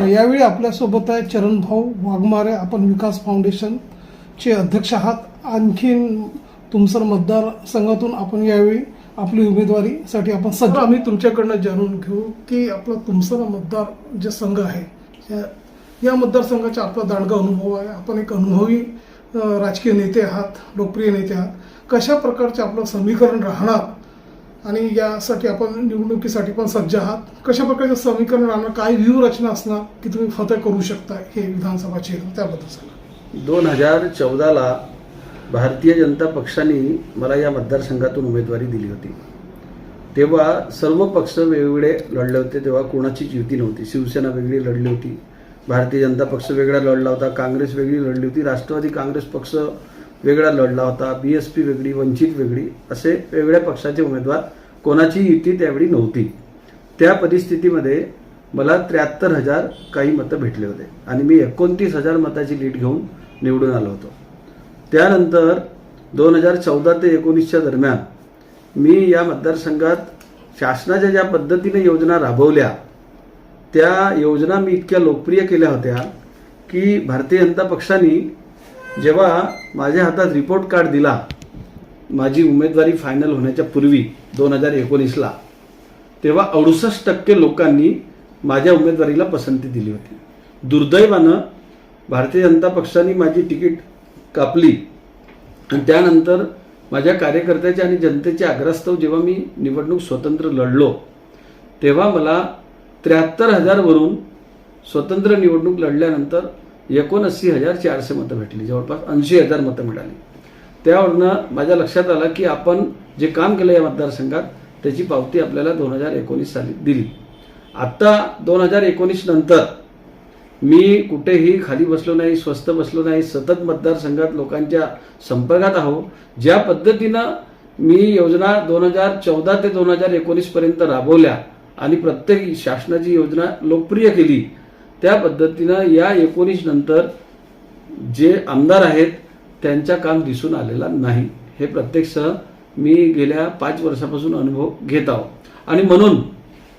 तर यावेळी आपल्यासोबत आहे चरणभाऊ वाघमारे आपण विकास फाउंडेशनचे अध्यक्ष आहात. आणखीन तुमसर मतदार संघातून आपण यावेळी आपली उमेदवारीसाठी आपण सज्ज आम्ही तुमच्याकडनं जाणून घेऊ की आपला तुमसर मतदार जे संघ आहे या- या मतदारसंघाचा आपला दांडगा अनुभव आहे. आपण एक अनुभवी राजकीय नेते आहात लोकप्रिय नेते आहात. कशा प्रकारचे आपलं समीकरण राहणार आणि यासाठी आपण निवडणुकीसाठी पण सज्ज आहात. कशा प्रकारचं समीकरण राहणार? काय व्यूहरचना असणार की तुम्ही फतह करू शकता हे विधानसभा क्षेत्र त्याबद्दल सांगा. दोन हजार चौदाला भारतीय जनता पक्षाने मला या मतदारसंघातून उमेदवारी दिली होती. तेव्हा सर्व पक्ष वेगवेगळे लढले होते तेव्हा कोणाचीच युती नव्हती. शिवसेना वेगळी लढली होती भारतीय जनता पक्ष वेगळा लढला होता काँग्रेस वेगळी लढली होती राष्ट्रवादी काँग्रेस पक्ष वेगळा लढला होता बी एस पी वेगळी वंचित वेगळी असे वेगळ्या पक्षाचे उमेदवार कोणाची युती त्यावेळी नव्हती. त्या परिस्थितीमध्ये मला त्र्याहत्तर हजार काही मतं भेटले होते आणि मी एकोणतीस हजार मताची लीड घेऊन निवडून आलो होतो. त्यानंतर दोन हजार चौदा ते एकोणीसच्या दरम्यान मी या मतदारसंघात शासनाच्या ज्या पद्धतीने योजना राबवल्या त्या योजना मी इतक्या लोकप्रिय केल्या होत्या की भारतीय जनता पक्षाने जेव्हा माझ्या हातात रिपोर्ट कार्ड दिला माझी उमेदवारी फायनल होण्याच्या पूर्वी दोन हजार एकोणीसला तेव्हा अडुसष्ट टक्के लोकांनी माझ्या उमेदवारीला पसंती दिली होती. दुर्दैवानं भारतीय जनता पक्षाने माझी तिकीट कापली आणि त्यानंतर माझ्या कार्यकर्त्याच्या आणि जनतेच्या आग्रहास्तव जेव्हा मी निवडणूक स्वतंत्र लढलो तेव्हा मला त्र्याहत्तर हजारवरून स्वतंत्र निवडणूक लढल्यानंतर एकोणऐंशी हजार चारशे मतं भेटली जवळपास ऐंशी हजार मतं मिळाली. त्यावरनं माझ्या लक्षात आलं की आपण जे काम केलं या मतदारसंघात त्याची पावती आपल्याला दोन हजार एकोणीस साली दिली. आत्ता दोन हजार एकोणीस नंतर मी कुठेही खाली बसलो नाही स्वस्त बसलो नाही सतत मतदारसंघात लोकांच्या संपर्कात आहो. ज्या पद्धतीनं मी योजना दोन हजार चौदा ते दोन हजार एकोणीसपर्यंत राबवल्या आणि प्रत्येक शासनाची योजना लोकप्रिय केली त्या पद्धतीनं या एकोणीस नंतर जे आमदार आहेत त्यांचा काम दिसून आलेला नाही. हे प्रत्यक्ष मी गेल्या पाच वर्षापासून अनुभव घेत आहो. आणि म्हणून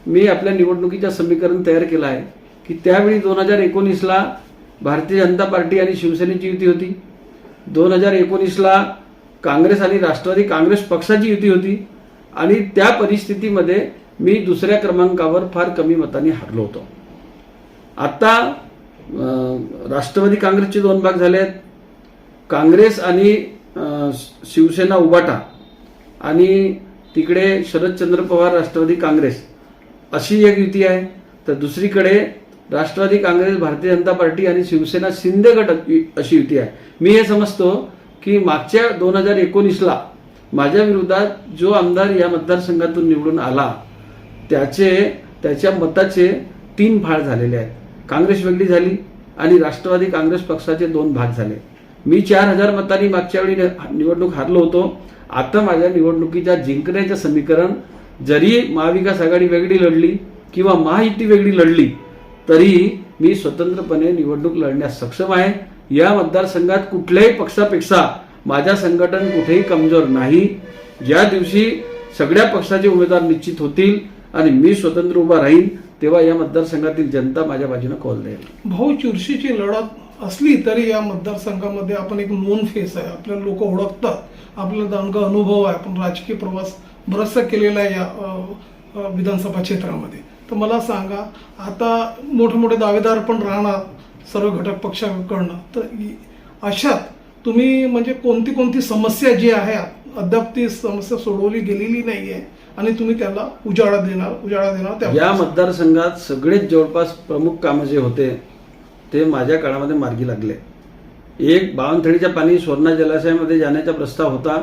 मी आपल्या निवडणुकीच्या समीकरण तयार केलं आहे की त्यावेळी दोन हजार एकोणीसला भारतीय जनता पार्टी आणि शिवसेनेची युती होती. दोन हजार एकोणीसला काँग्रेस आणि राष्ट्रवादी काँग्रेस पक्षाची युती होती. आणि त्या परिस्थितीमध्ये मी दुसऱ्या क्रमांकावर फार कमी मतांनी हरलो होतो. आता राष्ट्रवादी काँग्रेसचे दोन भाग झाले आहेत काँग्रेस आणि शिवसेना उबाटा आणि तिकडे शरदचंद्र पवार राष्ट्रवादी काँग्रेस अशी एक युती आहे. तर दुसरीकडे राष्ट्रवादी काँग्रेस भारतीय जनता पार्टी आणि शिवसेना शिंदे गट अशी युती आहे. मी हे समजतो की मागच्या दोन हजार एकोणीसला माझ्या विरोधात जो आमदार या मतदारसंघातून निवडून आला त्याचे त्याच्या मताचे तीन फाळ झालेले आहेत. काँग्रेस वेगळी झाली आणि राष्ट्रवादी काँग्रेस पक्षाचे दोन भाग झाले. मी चार हजार मतांनी मागच्या वेळी निवडणूक हारलो होतो. आता माझ्या निवडणुकीच्या जिंकण्याचं समीकरण जरी महाविकास आघाडी वेगळी लढली किंवा महायुती वेगळी लढली तरी मी स्वतंत्रपणे निवडणूक लढण्यास सक्षम आहे. या मतदारसंघात कुठल्याही पक्षापेक्षा माझ्या संघटन कुठेही कमजोर नाही. ज्या दिवशी सगळ्या पक्षाचे उमेदवार निश्चित होतील आणि मी स्वतंत्र उभा राहीन तेव्हा या मतदारसंघातील जनता माझ्या बाजूने कॉल देईल भाऊ चुरशीची लढत असली तरी या मतदारसंघामध्ये आपण एक नोन फेस आहे. आपल्याला लोक ओळखतात. आपल्याला दांडगा अनुभव आहे. आपण राजकीय प्रवास बराचसा केलेला आहे या विधानसभा क्षेत्रामध्ये. तर मला सांगा आता मोठमोठे दावेदार पण राहणार सर्व घटक पक्षाकडनं. तर अशात तुम्ही म्हणजे कोणती कोणती समस्या जी आहे अद्याप ती समस्या सोडवली गेलेली नाहीये आणि तुम्ही त्याला उजाळा देणार उजाळा देणार या मतदारसंघात सगळेच जवळपास प्रमुख कामं जे होते ते माझ्या काळामध्ये मार्गी लागले. एक बावनथडीच्या पाणी स्वर्णा जलाशयामध्ये जाण्याचा प्रस्ताव होता.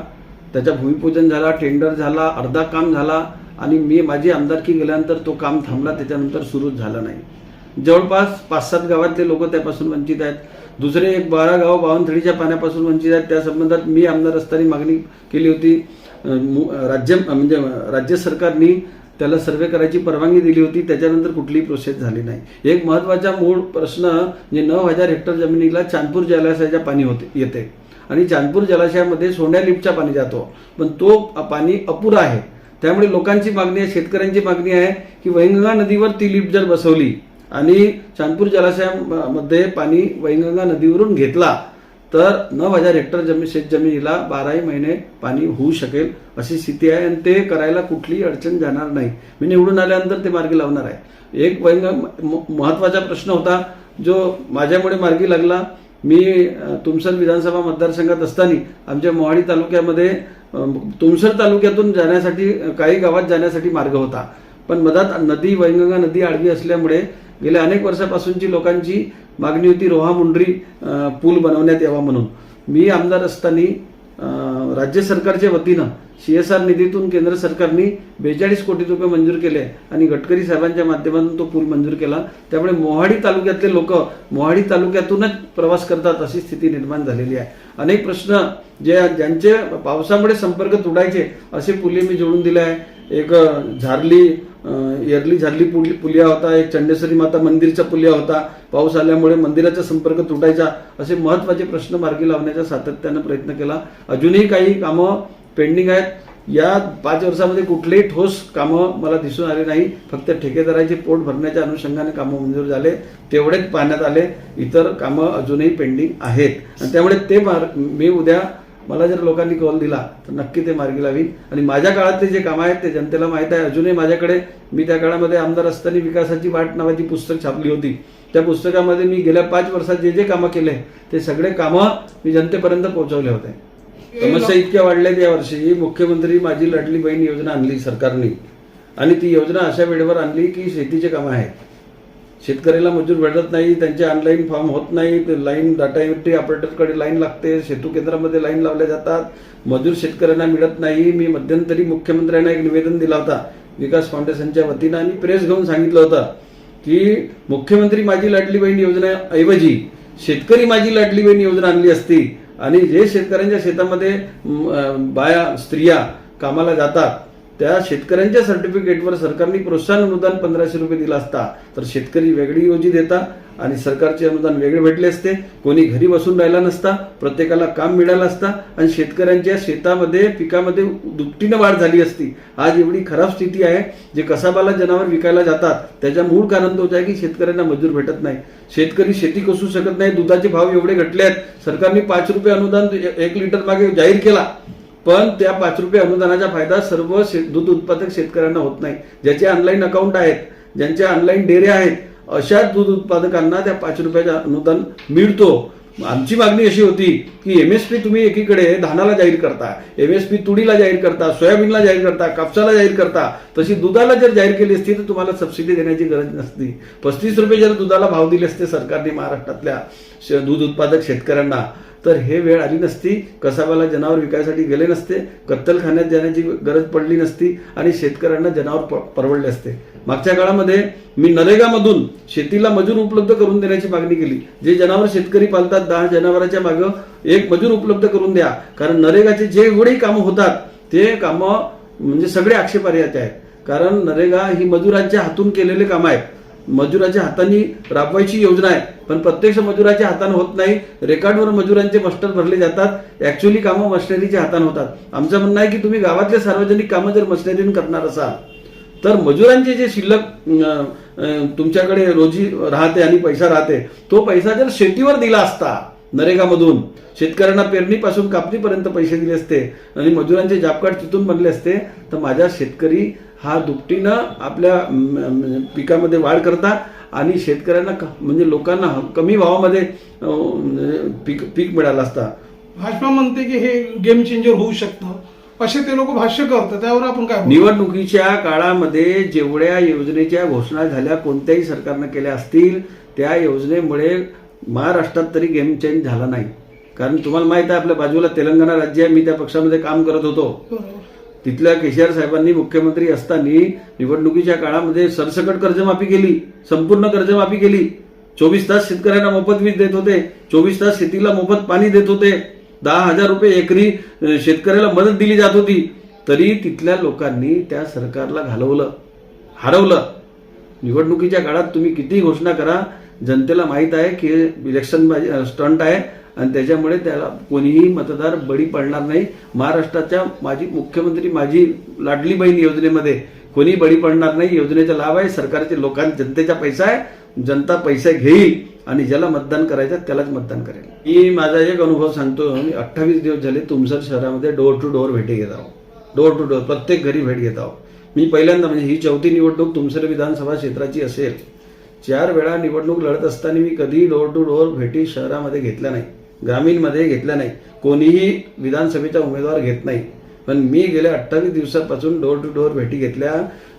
त्याचा भूमिपूजन झाला टेंडर झाला अर्धा काम झाला आणि मी माझी आमदारकी गेल्यानंतर तो काम थांबला त्याच्यानंतर सुरूच झाला नाही. जवळपास पाच सात गावातले लोक त्यापासून वंचित आहेत. दुसरे एक बारा गाव बावनथडीच्या पाण्यापासून वंचित आहेत. त्या संबंधात मी आमदार असताना मागणी केली होती. मु- राज्य म्हणजे राज्य सरकारने त्याला सर्वे करायची परवानगी दिली होती. त्याच्यानंतर कुठलीही प्रोसेस झाली नाही. एक महत्त्वाचा मूळ प्रश्न म्हणजे नऊ हजार हेक्टर जमिनीला चांदपूर जलाशयाच्या पाणी होते येते. आणि चांदपूर जलाशयामध्ये सोन्या लिपचा पाणी जातो. पण तो पाणी अपुरा आहे. त्यामुळे लोकांची मागणी आहे शेतकऱ्यांची मागणी आहे की वैनगंगा नदीवर ती लिफ्ट जर बसवली आणि चांदपूर जलाशयामध्ये पाणी वैनगंगा नदीवरून घेतला तर नऊ हजार हेक्टर जमीन शेतजमिनीला बाराही महिने पाणी होऊ शकेल अशी स्थिती आहे आणि ते करायला कुठलीही अडचण जाणार नाही. मी निवडून आल्यानंतर ते मार्गी लावणार आहे. एक वैंग म- महत्त्वाचा प्रश्न होता जो माझ्यामुळे मार्गी लागला. मी तुमसर विधानसभा मतदारसंघात असताना आमच्या मोहाडी तालुक्यामध्ये तुमसर तालुक्यातून जाण्यासाठी काही गावात जाण्यासाठी मार्ग होता. पण मधात नदी वैनगंगा नदी आडवी असल्यामुळे गेल्या अनेक वर्षापासूनची लोकांची मागणी होती रोहा मुंडरी पूल बनवण्यात यावा म्हणून. मी आमदार असताना राज्य सरकारच्या वतीनं सी एस आर निधीतून केंद्र सरकारने बेचाळीस कोटी रुपये मंजूर केले आणि गडकरी साहेबांच्या माध्यमातून तो पूल मंजूर केला. त्यामुळे मोहाडी तालुक्यातले लोक मोहाडी तालुक्यातूनच प्रवास करतात अशी स्थिती निर्माण झालेली आहे. अनेक प्रश्न जे ज्यांचे पावसामुळे संपर्क तुडायचे असे पुले मी जोडून दिले आहे. एक झारली येरली झारली पुल- पुलिया होता एक चंडेश्वरी माता मंदिरचा पुलिया होता. पाऊस आल्यामुळे मंदिराचा संपर्क तुटायचा असे महत्त्वाचे प्रश्न मार्गी लावण्याचा सातत्यानं प्रयत्न केला. अजूनही काही कामं पेंडिंग आहेत. या पाच वर्षामध्ये कुठलेही ठोस कामं मला दिसून आले नाही. फक्त ठेकेदाराचे पोट भरण्याच्या अनुषंगाने कामं मंजूर झाले. तेवढेच पाहण्यात आले. इतर कामं अजूनही पेंडिंग आहेत. आणि त्यामुळे ते मार मी उद्या मला जर लोकांनी कॉल दिला तर नक्की ते मार्गी लावीन. आणि माझ्या काळातले जे कामं आहेत ते जनतेला माहीत आहे. अजूनही माझ्याकडे मी त्या काळामध्ये आमदार असताना विकासाची वाट नावाची पुस्तक छापली होती. त्या पुस्तकामध्ये मी गेल्या पाच वर्षात जे जे कामं केले ते सगळे कामं मी जनतेपर्यंत पोहोचवले होते. समस्या इतक्या वाढल्यात यावर्षी मुख्यमंत्री माझी लाडली बहीण योजना आणली सरकारने. आणि ती योजना अशा वेळेवर आणली की शेतीचे कामं आहेत. शेतकऱ्याला मजूर भेटत नाही त्यांचे ऑनलाईन फॉर्म होत नाही लाईन डाटा एंट्री ऑपरेटरकडे लाईन लागते सेतू केंद्रामध्ये लाईन लावल्या जातात. मजूर शेतकऱ्यांना मिळत नाही. मी मध्यंतरी मुख्यमंत्र्यांना एक निवेदन दिला होता विकास फाउंडेशनच्या वतीनं आणि प्रेस घेऊन सांगितलं होतं की मुख्यमंत्री माझी लाडली बहीण योजनेऐवजी शेतकरी माझी लाडली बहीण योजना आणली असती आणि जे शेतकऱ्यांच्या शेतामध्ये बाया स्त्रिया कामाला जातात त्या शेतकऱ्यांच्या सर्टिफिकेटवर सरकारने प्रोत्साहन अनुदान पंधराशे रुपये दिला असता तर शेतकरी वेगळी योजी देता आणि सरकारचे अनुदान वेगळे भेटले असते. कोणी घरी बसून राहिला नसता प्रत्येकाला काम मिळालं असता आणि शेतकऱ्यांच्या शेतामध्ये पिकामध्ये दुपटीनं वाढ झाली असती. आज एवढी खराब स्थिती आहे जे कसाबाला जनावर विकायला जातात त्याच्या मूळ कारण तोच आहे की शेतकऱ्यांना मजूर भेटत नाही. शेतकरी शेती कसू शकत नाही दुधाचे भाव एवढे घटले आहेत. सरकारने पाच रुपये अनुदान एक लिटर मागे जाहीर केला. पण त्या पाच रुपये अनुदानाचा फायदा सर्व दूध उत्पादक शेतकऱ्यांना होत नाही. ज्याचे ऑनलाईन अकाउंट आहेत ज्यांचे ऑनलाईन डेअरी आहेत अशा दूध उत्पादकांना त्या पाच रुपयाचा अनुदान मिळतो. आमची मागणी अशी होती की एमएसपी तुम्ही एकीकडे धानाला जाहीर करता एमएसपी तुडीला जाहीर करता सोयाबीनला जाहीर करता कापसाला जाहीर करता तशी दुधाला जर जाहीर केली असती तर तुम्हाला सबसिडी देण्याची गरज नसती. पस्तीस रुपये जर दुधाला भाव दिले असते सरकारने महाराष्ट्रातल्या दूध उत्पादक शेतकऱ्यांना तर हे वेळ आली नसती. कसाबाला जनावर विकायसाठी गेले नसते. कत्तलखान्यात जाण्याची गरज पडली नसती आणि शेतकऱ्यांना जनावर परवडले असते. मागच्या काळामध्ये मी नरेगामधून शेतीला मजूर उपलब्ध करून देण्याची मागणी केली. जे जनावर शेतकरी पालतात दहा जनावरांच्या मागं एक मजूर उपलब्ध करून द्या. कारण नरेगाचे जे एवढेही कामं होतात ते कामं म्हणजे सगळे आक्षेपार्हाचे आहेत. कारण नरेगा ही मजुरांच्या हातून केलेले कामं आहेत. मजुराच्या हाताने राबवायची योजना आहे. पण प्रत्यक्ष मजुराच्या हाताने होत नाही. रेकॉर्डवर मजुरांचे मस्टर भरले जातात. ऍक्च्युअली कामं मशिनरीच्या हाताने होतात. आमचं म्हणणं आहे की तुम्ही गावातले सार्वजनिक कामं जर मशिनरीने करणार असाल तर मजुरांचे जे शिल्लक तुमच्याकडे रोजी राहते आणि पैसा राहते तो पैसा जर शेतीवर दिला असता नरेगामधून शेतकऱ्यांना पेरणीपासून कापणीपर्यंत पैसे दिले असते आणि मजुरांचे जॉब कार्ड तिथून बनले असते तर माझा शेतकरी हा दुपटीनं आपल्या पिकामध्ये वाढ करता आणि शेतकऱ्यांना म्हणजे लोकांना कमी भावामध्ये अं, पीक पीक मिळालं असता भाजपा म्हणते की हे गेम चेंजर होऊ शकतं असे ते लोक भाष्य करतात त्यावर आपण काय? निवडणुकीच्या काळामध्ये जेवढ्या योजनेच्या घोषणा झाल्या कोणत्याही सरकारनं केल्या असतील त्या योजनेमुळे महाराष्ट्रात तरी गेम चेंज झाला नाही कारण तुम्हाला माहीत आहे आपल्या बाजूला तेलंगणा राज्य आहे मी त्या पक्षामध्ये काम करत होतो. तिथल्या केसीआर साहेबांनी मुख्यमंत्री असताना निवडणुकीच्या काळामध्ये सरसकट कर्जमाफी केली संपूर्ण कर्जमाफी केली. चोवीस तास शेतकऱ्यांना मोफत वीज देत होते चोवीस तास शेतीला मोफत पाणी देत होते. दहा हजार रुपये एकरी शेतकऱ्याला मदत दिली जात होती. तरी तिथल्या लोकांनी त्या सरकारला घालवलं हरवलं. निवडणुकीच्या काळात तुम्ही किती घोषणा करा जनतेला माहीत आहे की इलेक्शन स्टंट आहे. आणि त्याच्यामुळे त्याला कोणीही मतदार बळी पडणार नाही. महाराष्ट्राच्या माजी मुख्यमंत्री माझी लाडली बहीण योजनेमध्ये कोणी बळी पडणार नाही. योजनेचा लाभ आहे. सरकारचे लोकां जनतेचा पैसा आहे. जनता पैसे घेईल आणि ज्याला मतदान करायचं त्यालाच मतदान करेल. मी माझा एक अनुभव सांगतो. मी अठ्ठावीस दिवस झाले तुमसर शहरामध्ये डोअर टू डोअर भेटी घेत आहो डोअर टू डोअर प्रत्येक घरी भेट घेत आहो मी पहिल्यांदा म्हणजे ही चौथी निवडणूक तुमसर विधानसभा क्षेत्राची असेल. चार वेळा निवडणूक लढत असताना मी कधी डोअर टू डोअर भेटी शहरामध्ये घेतल्या नाही. ग्रामीणमध्ये घेतल्या नाही. कोणीही विधानसभेचा उमेदवार घेत नाही. पण मी गेल्या अठ्ठावीस दिवसापासून डोअर टू डोअर भेटी घेतल्या.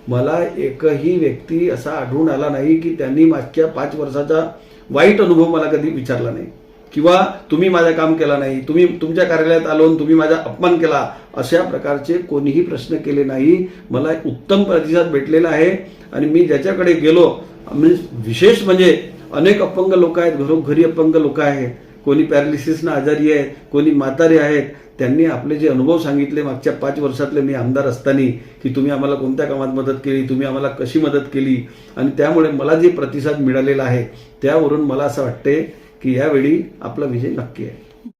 मला एकही व्यक्ती असा आढळून आला नाही की त्यांनी मागच्या पाच वर्षाचा वाईट अनुभव मला कधी विचारला नाही. किंवा तुम्ही माझं काम केला नाही तुम्ही तुमच्या कार्यालयात आलो तुम्ही माझा अपमान केला अशा प्रकारचे कोणीही प्रश्न केले नाही. मला उत्तम प्रतिसाद भेटलेला आहे आणि मी ज्याच्याकडे गेलो म्हणजे विशेष म्हणजे अनेक अपंग लोक आहेत घरोघरी अपंग लोक आहेत. कोणी पॅरालिसिसनं आजारी आहेत कोणी म्हातारे आहेत त्यांनी आपले जे अनुभव सांगितले मागच्या पाच वर्षातले मी आमदार असताना की तुम्ही आम्हाला कोणत्या कामात मदत केली तुम्ही आम्हाला कशी मदत केली आणि त्यामुळे मला जे प्रतिसाद मिळालेला आहे त्यावरून मला असं वाटते की यावेळी आपला विजय नक्की आहे.